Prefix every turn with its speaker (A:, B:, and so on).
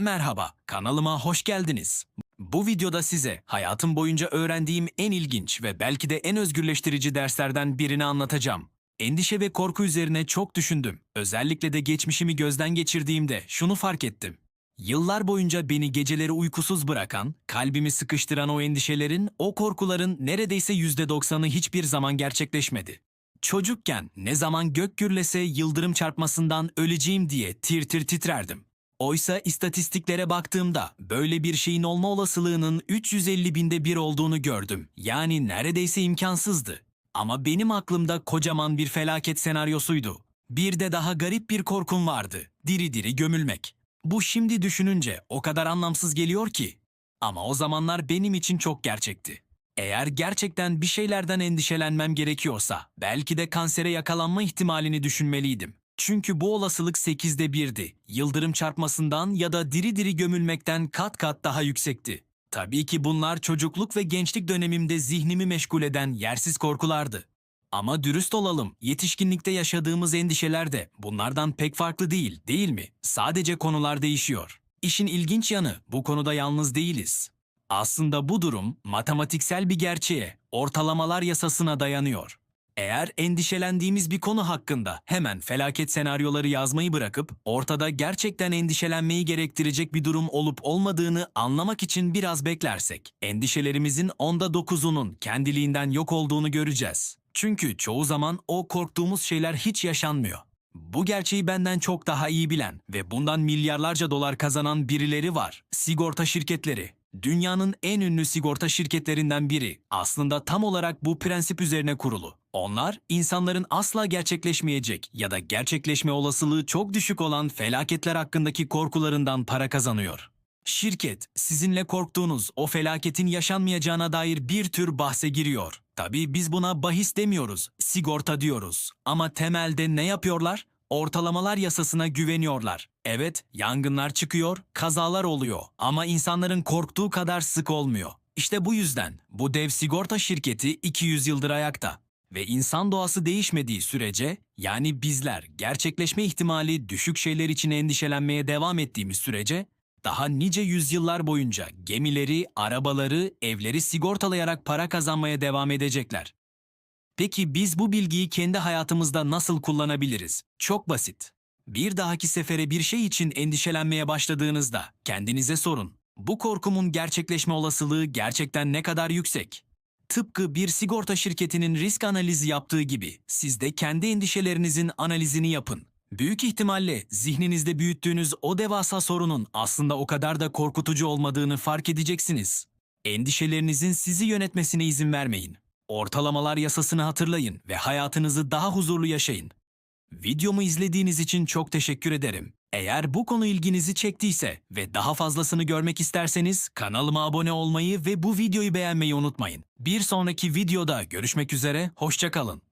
A: Merhaba, kanalıma hoş geldiniz. Bu videoda size hayatım boyunca öğrendiğim en ilginç ve belki de en özgürleştirici derslerden birini anlatacağım. Endişe ve korku üzerine çok düşündüm. Özellikle de geçmişimi gözden geçirdiğimde şunu fark ettim. Yıllar boyunca beni geceleri uykusuz bırakan, kalbimi sıkıştıran o endişelerin, o korkuların neredeyse %90'ı hiçbir zaman gerçekleşmedi. Çocukken ne zaman gök gürlese yıldırım çarpmasından öleceğim diye tir tir titrerdim. Oysa istatistiklere baktığımda böyle bir şeyin olma olasılığının 350 binde bir olduğunu gördüm. Yani neredeyse imkansızdı. Ama benim aklımda kocaman bir felaket senaryosuydu. Bir de daha garip bir korkum vardı. Diri diri gömülmek. Bu şimdi düşününce o kadar anlamsız geliyor ki. Ama o zamanlar benim için çok gerçekti. Eğer gerçekten bir şeylerden endişelenmem gerekiyorsa belki de kansere yakalanma ihtimalini düşünmeliydim. Çünkü bu olasılık 8'de birdi. Yıldırım çarpmasından ya da diri diri gömülmekten kat kat daha yüksekti. Tabii ki bunlar çocukluk ve gençlik dönemimde zihnimi meşgul eden yersiz korkulardı. Ama dürüst olalım, yetişkinlikte yaşadığımız endişeler de bunlardan pek farklı değil, değil mi? Sadece konular değişiyor. İşin ilginç yanı bu konuda yalnız değiliz. Aslında bu durum matematiksel bir gerçeğe, ortalamalar yasasına dayanıyor. Eğer endişelendiğimiz bir konu hakkında hemen felaket senaryoları yazmayı bırakıp ortada gerçekten endişelenmeyi gerektirecek bir durum olup olmadığını anlamak için biraz beklersek, endişelerimizin onda dokuzunun kendiliğinden yok olduğunu göreceğiz. Çünkü çoğu zaman o korktuğumuz şeyler hiç yaşanmıyor. Bu gerçeği benden çok daha iyi bilen ve bundan milyarlarca dolar kazanan birileri var. Sigorta şirketleri. Dünyanın en ünlü sigorta şirketlerinden biri aslında tam olarak bu prensip üzerine kurulu. Onlar insanların asla gerçekleşmeyecek ya da gerçekleşme olasılığı çok düşük olan felaketler hakkındaki korkularından para kazanıyor. Şirket sizinle korktuğunuz o felaketin yaşanmayacağına dair bir tür bahse giriyor. Tabii biz buna bahis demiyoruz, sigorta diyoruz. Ama temelde ne yapıyorlar? Ortalamalar yasasına güveniyorlar. Evet, yangınlar çıkıyor, kazalar oluyor ama insanların korktuğu kadar sık olmuyor. İşte bu yüzden bu dev sigorta şirketi 200 yıldır ayakta. Ve insan doğası değişmediği sürece, yani bizler gerçekleşme ihtimali düşük şeyler için endişelenmeye devam ettiğimiz sürece, daha nice yüzyıllar boyunca gemileri, arabaları, evleri sigortalayarak para kazanmaya devam edecekler. Peki biz bu bilgiyi kendi hayatımızda nasıl kullanabiliriz? Çok basit. Bir dahaki sefere bir şey için endişelenmeye başladığınızda kendinize sorun. Bu korkumun gerçekleşme olasılığı gerçekten ne kadar yüksek? Tıpkı bir sigorta şirketinin risk analizi yaptığı gibi siz de kendi endişelerinizin analizini yapın. Büyük ihtimalle zihninizde büyüttüğünüz o devasa sorunun aslında o kadar da korkutucu olmadığını fark edeceksiniz. Endişelerinizin sizi yönetmesine izin vermeyin. Ortalamalar yasasını hatırlayın ve hayatınızı daha huzurlu yaşayın. Videomu izlediğiniz için çok teşekkür ederim. Eğer bu konu ilginizi çektiyse ve daha fazlasını görmek isterseniz kanalıma abone olmayı ve bu videoyu beğenmeyi unutmayın. Bir sonraki videoda görüşmek üzere, hoşçakalın.